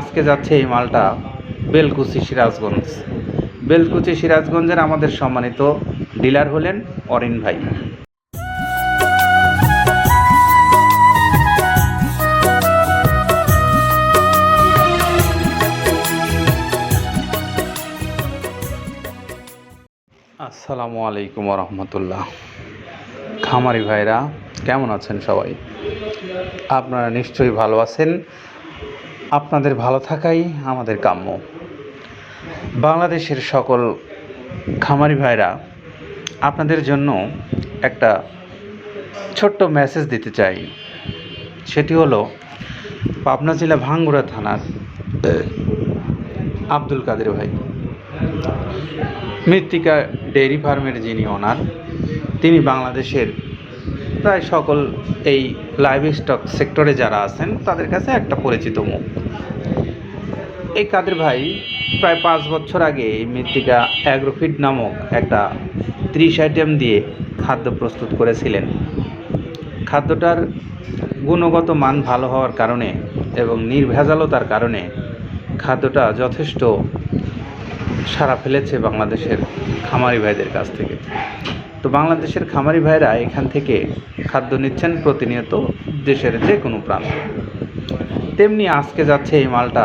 আজকে যাচ্ছে এই মালটা বেলকুচি সিরাজগঞ্জ। বেলকুচি সিরাজগঞ্জের আমাদের সম্মানিত ডিলার হলেন অরিন ভাই। আসসালামু আলাইকুম রহমতুল্লাহ খামারি ভাইরা, কেমন আছেন সবাই? আপনারা নিশ্চয়ই ভালো আছেন। আপনাদের ভালো থাকাই আমাদের কাম্য। বাংলাদেশের সকল খামারি ভাইরা, আপনাদের জন্য একটা ছোট্ট মেসেজ দিতে চাই। সেটি হলো, পাবনা জেলা ভাঙ্গুড়া থানার, আব্দুল কাদের ভাই। মৃত্তিকা ডেয়ারি ফার্মের যিনি ওনার, তিনি বাংলাদেশের প্রায় সকল এই লাইভ স্টক সেক্টরে যারা আছেন, তাদের কাছে একটা পরিচিত মুখ। এই কাদের ভাই প্রায় পাঁচ বছর আগে মৃত্তিকা অ্যাগ্রোফিড নামক একটা ত্রিশ আইটেম দিয়ে খাদ্য প্রস্তুত করেছিলেন। খাদ্যটার গুণগত মান ভালো হওয়ার কারণে এবং নির্ভেজালতার কারণে খাদ্যটা যথেষ্ট সারা ফেলেছে বাংলাদেশের খামারি ভাইদের কাছ থেকে। তো বাংলাদেশের খামারি ভাইরা এখান থেকে খাদ্য নিচ্ছেন প্রতিনিয়ত দেশের যে কোনো প্রান্ত। তেমনি আজকে যাচ্ছে এই মালটা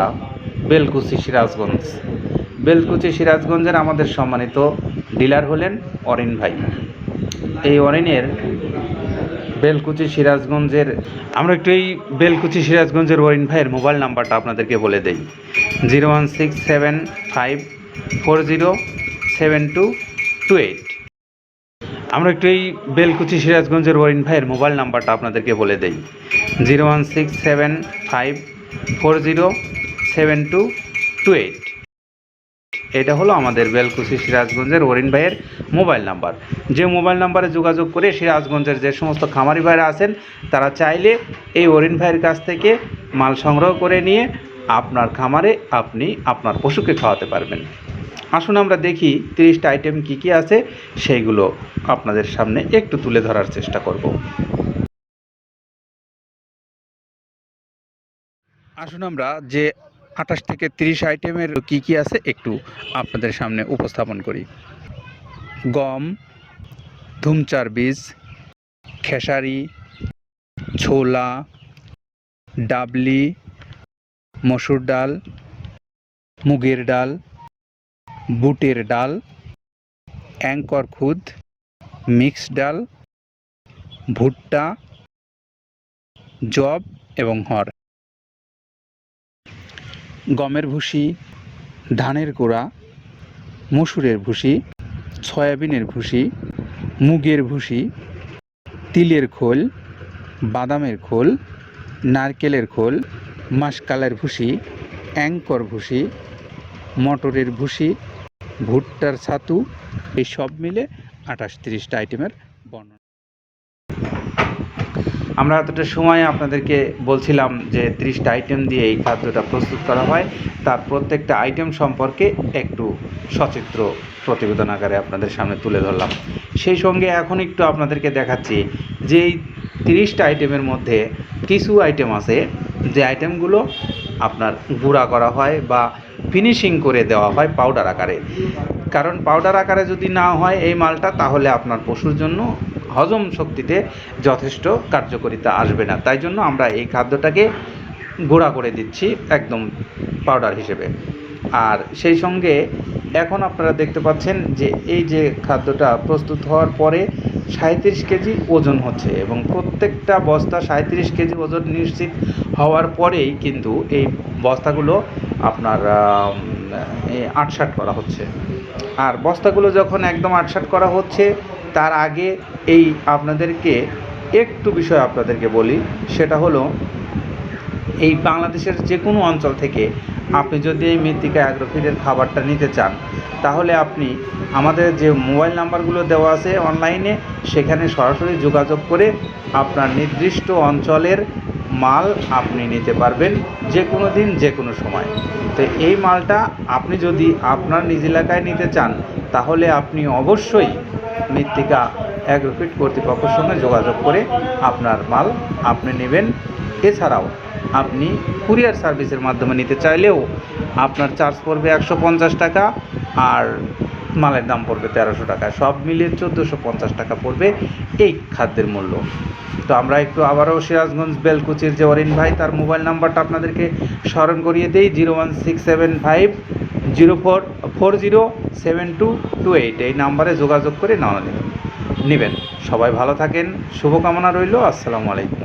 বেলকুচি সিরাজগঞ্জ। বেলকুচি সিরাজগঞ্জের আমাদের সম্মানিত ডিলার হলেন অরিন ভাই। এই অরিনের বেলকুচি সিরাজগঞ্জের আমরা একটু এই বেলকুচি সিরাজগঞ্জের অরিন ভাইয়ের মোবাইল নাম্বারটা আপনাদেরকে বলে দেই। Zero one six seven five four zero seven two two eight. আমরা একটু এই বেলকুচি সিরাজগঞ্জের ওয়ারিন ভাইয়ের মোবাইল নাম্বারটা আপনাদেরকে বলে দেই। Zero one six seven five four zero seven two two eight এটা হলো আমাদের বেলকুচি সিরাজগঞ্জের ওরিন ভাইয়ের মোবাইল নাম্বার। যে মোবাইল নাম্বারে যোগাযোগ করে সিরাজগঞ্জের যে সমস্ত খামারি ভাইরা আছেন, তারা চাইলে এই ওরিন ভাইয়ের কাছ থেকে মাল সংগ্রহ করে নিয়ে আপনার খামারে আপনি আপনার পশুকে খাওয়াতে পারবেন। আসুন আমরা দেখি তিরিশটা আইটেম কি কি আছে, সেইগুলো আপনাদের সামনে একটু তুলে ধরার চেষ্টা করব। আসুন আমরা যে আঠাশ থেকে তিরিশ আইটেমের কি কি আছে একটু আপনাদের সামনে উপস্থাপন করি। গম, ধুমচার বীজ, খেসারি, ছোলা, ডাবলি, মসুর ডাল, মুগের ডাল, বুটের ডাল, অ্যাঙ্কর খুদ মিক্স ডাল, ভুট্টা, জব এবং হর। গমের ভুসি, ধানের গোড়া, মসুরের ভুসি, সয়াবিনের ভুসি, মুগের ভুসি, তিলের খোল, বাদামের খোল, নারকেলের খোল, মাসকালের ভুসি অ্যাঙ্কর ভুসি, মটরের ভুসি, ভুট্টার ছাতু, এই সব মিলে আঠাশ তিরিশটা আইটেমের বর্ণনা। আমরা এতটা সময় আপনাদেরকে বলছিলাম যে ত্রিশটা আইটেম দিয়ে এই খাদ্যটা প্রস্তুত করা হয়। তার প্রত্যেকটা আইটেম সম্পর্কে একটু সচিত্র প্রতিবেদন আকারে আপনাদের সামনে তুলে ধরলাম। সেই সঙ্গে এখন একটু আপনাদেরকে দেখাচ্ছি যে এই তিরিশটা আইটেমের মধ্যে কিছু আইটেম আছে যে আইটেমগুলো আপনার গুঁড়া করা হয় বা ফিনিশিং করে দেওয়া হয় পাউডার আকারে। কারণ পাউডার আকারে যদি না হয় এই মালটা, তাহলে আপনার পশুর জন্য হজম শক্তিতে যথেষ্ট কার্যকারিতা আসবে না। তাই জন্য আমরা এই খাদ্যটাকে গুঁড়া করে দিচ্ছি একদম পাউডার হিসেবে। আর সেই সঙ্গে এখন আপনারা দেখতে পাচ্ছেন যে এই যে খাদ্যটা প্রস্তুত হওয়ার পরে সাঁত্রিশ কেজি ওজন হচ্ছে এবং প্রত্যেকটা বস্তা সাঁত্রিশ কেজি ওজন নিশ্চিত হওয়ার পরেই কিন্তু এই বস্তাগুলো আপনার আটসাট করা হচ্ছে। আর বস্তাগুলো যখন একদম আটসাট করা হচ্ছে তার আগে এই আপনাদেরকে একটু বিষয় আপনাদেরকে বলি, সেটা হলো এই বাংলাদেশের যে কোনো অঞ্চল থেকে আপনি যদি এই মৃত্তিকা অ্যাগ্রোফিডের খাবারটা নিতে চান, তাহলে আপনি আমাদের যে মোবাইল নাম্বারগুলো দেওয়া আছে অনলাইনে, সেখানে সরাসরি যোগাযোগ করে আপনার নির্দিষ্ট অঞ্চলের মাল আপনি নিতে পারবেন যে কোনো দিন যে কোনো সময়। তো এই মালটা আপনি যদি আপনার নিজ এলাকায় নিতে চান, তাহলে আপনি অবশ্যই মৃত্তিকা অ্যাগ্রোফিট কর্তৃপক্ষের সঙ্গে যোগাযোগ করে আপনার মাল আপনি নেবেন। এছাড়াও আপনি কুরিয়ার সার্ভিসের মাধ্যমে নিতে চাইলেও আপনার চার্জ পড়বে একশো পঞ্চাশ টাকা আর মালের দাম পড়বে তেরোশো টাকা। সব মিলিয়ে চোদ্দোশো পঞ্চাশ টাকা পড়বে এই খাদ্যের মূল্য। তো আমরা একটু আবারও সিরাজগঞ্জ বেলকুচির যে অরিন ভাই, তার মোবাইল নাম্বারটা আপনাদেরকে স্মরণ করিয়ে দিই, zero one six seven five zero four four zero seven two two eight এই নাম্বারে যোগাযোগ করে নেওয়া নেবেন। সবাই ভালো থাকেন, শুভকামনা রইল, আসসালামু আলাইকুম।